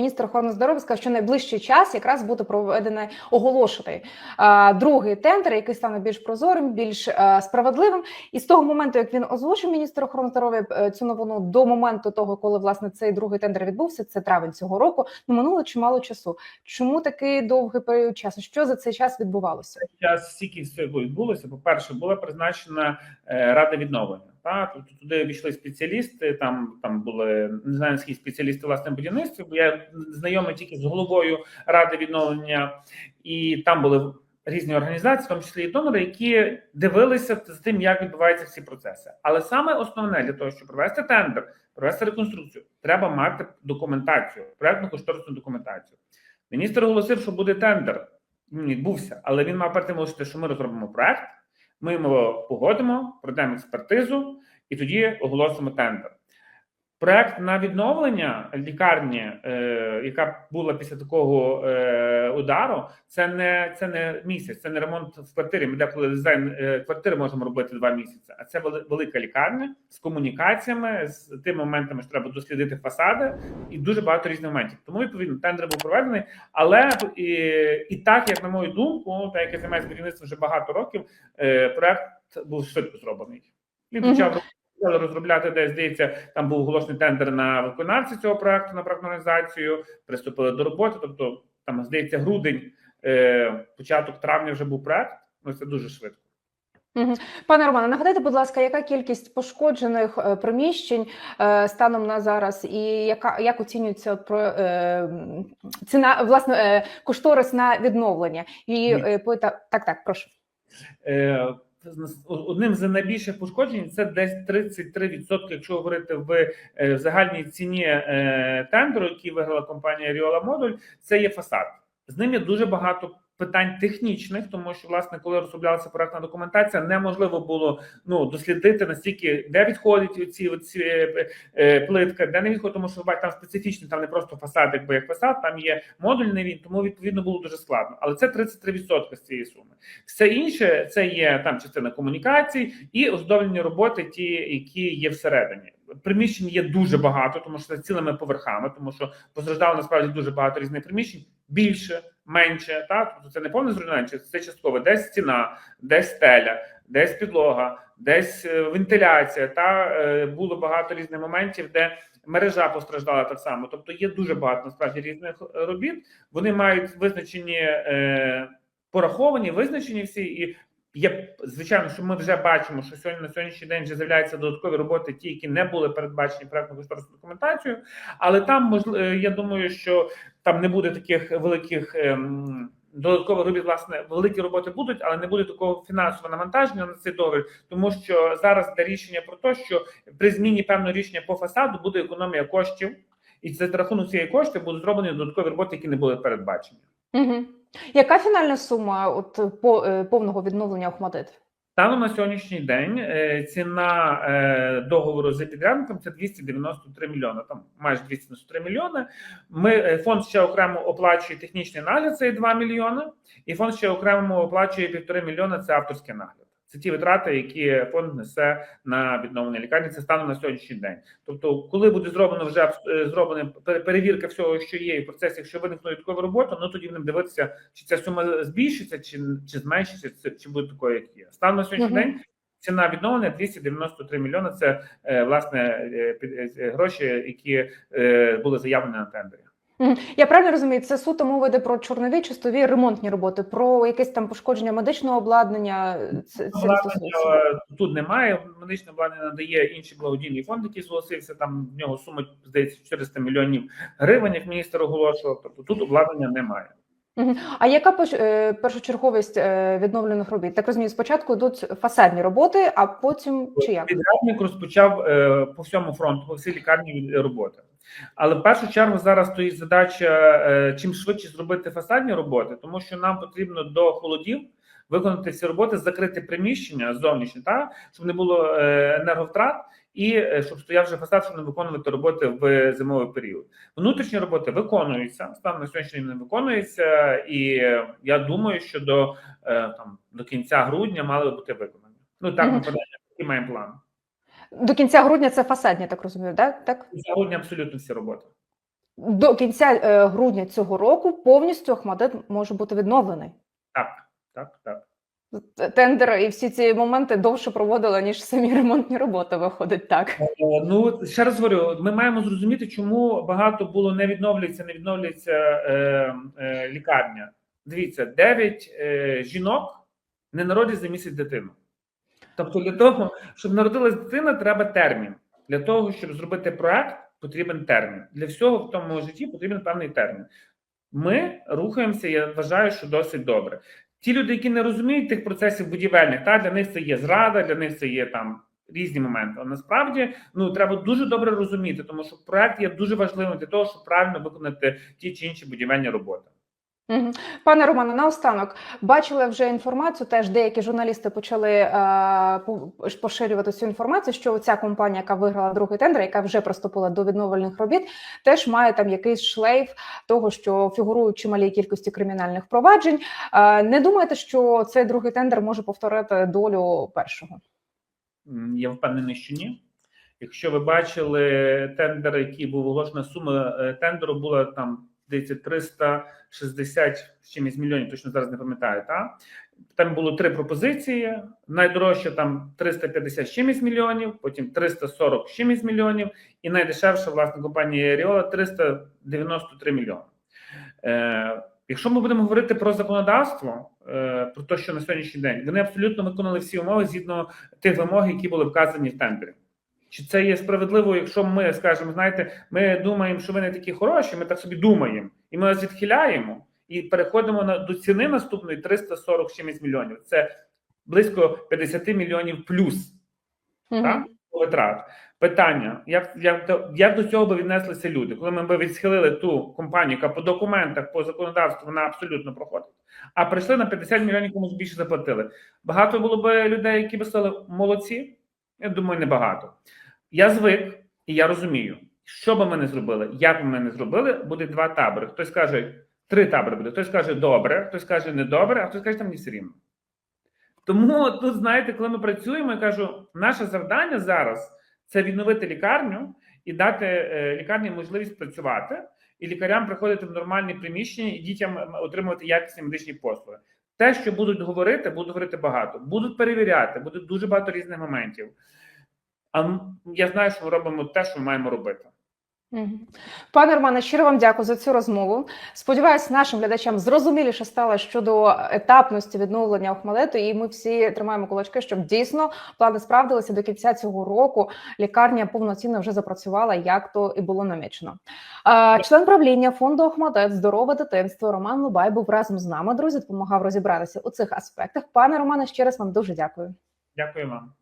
міністр охорони здоров'я сказав, що найближчий час якраз буде проведений оголошений другий тендер, який стане більш прозорим, більш е, справедливим. І з того моменту, як він озвучив міністр охорони здоров'я е, цю новину до моменту того, коли власне цей другий тендер відбувся, це травень цього року. Ну минуло чимало часу. Чому такий довгий період часу? Що за цей час відбувалося? час стільки всього відбулося. По перше, була призначена е, рада відновлення. Та тобто туди війшли спеціалісти. Там там були не знаю скільки спеціалісти власне. Бо я знайомий тільки з головою ради відновлення, і там були різні організації, в тому числі і донори, які дивилися з тим, як відбуваються всі процеси. Але саме основне для того, щоб провести тендер, провести реконструкцію, треба мати документацію, проектну кошторисну документацію. Міністр оголосив, що буде тендер. Він відбувся, але він мав перед що ми розробимо проект, ми його погодимо, пройдемо експертизу і тоді оголосимо тендер. Проект на відновлення лікарні, е, яка була після такого е, удару, це не це не місяць, це не ремонт в квартирі. Ми деколи дизайн е, квартири можемо робити два місяці. А це велика лікарня з комунікаціями, з тими моментами, що треба дослідити фасади, і дуже багато різних моментів. Тому відповідно тендер був проведений. Але і, і так, як на мою думку, так як я займаюся будівництвом вже багато років, е, проект був швидко зроблений. Він почав почали розробляти, де здається, там був оголошений тендер на виконавця цього проекту на проектну організацію. Приступили до роботи. Тобто, там здається, грудень, е, початок травня вже був проект. Ну це дуже швидко. Пане Романе, нагадайте, будь ласка, яка кількість пошкоджених е, приміщень е, станом на зараз, і яка як оцінюється про ціна власне кошторис на відновлення? І Ні. так, так, прошу. Е, Одним з найбільших пошкоджень це десь 33%, якщо говорити в, е, загальній ціні е, тендеру, який виграла компанія Ріола Модуль, це є фасад. З ним є дуже багато питань технічних, тому що власне, коли розроблялася проектна документація, неможливо було ну дослідити настільки, де відходять ці е, е, плитка, де не відходить, тому що бачите, там специфічний, там не просто фасад, якби як фасад, там є модульний він, тому відповідно було дуже складно. Але це 33% з цієї суми. Все інше це є там частина комунікацій і оздоблені роботи, ті, які є всередині. Приміщень є дуже багато, тому що це цілими поверхами, тому що постраждало насправді дуже багато різних приміщень, більше, менше. Так, тобто це не повне зруйнування, це часткове, десь стіна, десь стеля, десь підлога, десь е, вентиляція. Та е, було багато різних моментів, де мережа постраждала так само. Тобто є дуже багато насправді різних е, робіт. Вони мають визначені. Пораховані, визначені всі, і є звичайно, що ми вже бачимо, що сьогодні на сьогоднішній день вже з'являються додаткові проекти, ті, які не були передбачені проектно кошторисною документацією. Але там можливо, я думаю, що там не буде таких великих. Ем, Додаткових робіт, власне, великі роботи будуть, але не буде такого фінансового навантаження на цей договір, тому що зараз йде рішення про те, що при зміні певного рішення по фасаду буде економія коштів, і за рахунок цієї кошти будуть зроблені додаткові роботи, які не були передбачені. Угу. Яка фінальна сума от по е, повного відновлення Охмадит? Станом на сьогоднішній день е, ціна е, договору з підрядником це 293 мільйони. Там майже 293 мільйони. Ми е, фонд ще окремо оплачує технічний нагляд, це є 2 мільйони, і фонд ще окремо оплачує півтори мільйона. Це авторський нагляд. Це ті витрати, які фонд несе на відновлення лікарні. Це станом на сьогоднішній день. Тобто, коли буде зроблено вже е, зроблена перевірка всього, що є, і в процесі, якщо виникне додаткова робота, ну тоді будемо дивитися, чи ця сума збільшиться, чи, чи зменшиться, чи, буде такою, як є. Станом на сьогоднішній Мгм. день ціна відновлення 293 мільйони. Це е, власне е, гроші, які були заявлені на тендері. Я правильно розумію, це суто мова йде про чорнові чистові ремонтні роботи, про якесь там пошкодження медичного обладнання. Це, це. Обладнання е, тут немає. Медичне обладнання надає інший благодійний фонд, який зголосився. Там в нього сума здається 400 мільйонів гривень, як міністр оголошував. Тобто тут обладнання немає. А яка е, першочерговість е, відновлених робіт? Так розумію, спочатку йдуть фасадні роботи, а потім чи як? Підрядник розпочав е, по всьому фронту, по всій лікарні роботи. Але в першу чергу зараз стоїть задача чим швидше зробити фасадні роботи, тому що нам потрібно до холодів виконати всі роботи, закрити приміщення зовнішні, та щоб не було е, енерговтрат, і е, щоб стояв вже фасад, щоб не виконувати роботи в зимовий період. Внутрішні роботи виконуються, станом на сьогоднішній не виконуються, і е, я думаю, що до там до кінця грудня мали би бути виконані. Ну так, Мгм. ми подаємо такий маємо план. До кінця грудня це фасадні, так розумію, да? так? За грудня абсолютно всі роботи. до кінця грудня цього року повністю Охмадит може бути відновлений. Так, так, так. Тендер і всі ці моменти довше проводили, ніж самі ремонтні роботи. Виходить так. Е, Ну ще раз говорю, ми маємо зрозуміти, чому багато було не відновлюється, не відновлюється е, е, лікарня. Дивіться, 9 е, жінок не народять за місяць дитину. Тобто, для того, щоб народилась дитина, треба термін. Для того, щоб зробити проект, потрібен термін. Для всього в тому житті потрібен певний термін. Ми рухаємося, я вважаю, що досить добре. Ті люди, які не розуміють тих процесів будівельних, та для них це є зрада, для них це є там різні моменти. А насправді ну треба дуже добре розуміти, тому що проект є дуже важливим для того, щоб правильно виконати ті чи інші будівельні роботи. Пане Романе, наостанок бачили вже інформацію. Теж деякі журналісти почали е, поширювати цю інформацію, що ця компанія, яка виграла другий тендер, яка вже приступила до відновлювальних робіт, теж має там якийсь шлейф того, що фігурують чималій кількості кримінальних проваджень. Е, не думаєте, що цей другий тендер може повторити долю першого? Я впевнений, що ні. Якщо ви бачили тендер, який був оголошена сума е, тендеру, була там здається 360 з чимось мільйонів, точно зараз не пам'ятаю. Та? Там було три пропозиції. Найдорожча там 350 з чимось мільйонів, потім 340 з чимось мільйонів, і найдешевша власне компанія Ріола 393 мільйони. Е, Якщо ми будемо говорити про законодавство, е, про те, що на сьогоднішній день вони абсолютно виконали всі умови згідно тих вимог, які були вказані в тендері. Чи це є справедливо, якщо ми скажемо, знаєте, ми думаємо, що ви не такі хороші, ми так собі думаємо, і ми вас відхиляємо і переходимо на до ціни наступної 340 з чимось мільйонів. Це близько 50 мільйонів плюс Мгм. так? витрат. Питання: як, як, як до цього би віднеслися люди, коли ми б відсхилили ту компанію, яка по документах, по законодавству вона абсолютно проходить, а прийшли на 50 мільйонів комусь більше заплатили. Багато було б людей, які би сказали молодці. Я думаю, небагато. Я звик і я розумію, що би ми не зробили, як би ми не зробили, буде два табори. Хтось каже, три табори буде. Хтось каже добре, хтось каже недобре, а хтось каже, там не все рівно. Тому тут, знаєте, коли ми працюємо, я кажу, наше завдання зараз це відновити лікарню і дати е, лікарні можливість працювати, і лікарям приходити в нормальні приміщення і дітям отримувати якісні медичні послуги. Те, що будуть говорити, будуть говорити багато, будуть перевіряти, буде дуже багато різних моментів. А я знаю, що ми робимо те, що ми маємо робити. Пане Романе, щиро вам дякую за цю розмову. Сподіваюсь, нашим глядачам зрозуміліше стало щодо етапності відновлення Охмалету, і ми всі тримаємо кулачки, щоб дійсно плани справдилися до кінця цього року. Лікарня повноцінно вже запрацювала, як то і було намічено. Член правління фонду Охмадет Здорове дитинство Роман Лубай був разом з нами. Друзі, допомагав розібратися у цих аспектах. Пане Романе, ще раз вам дуже дякую. Дякую вам.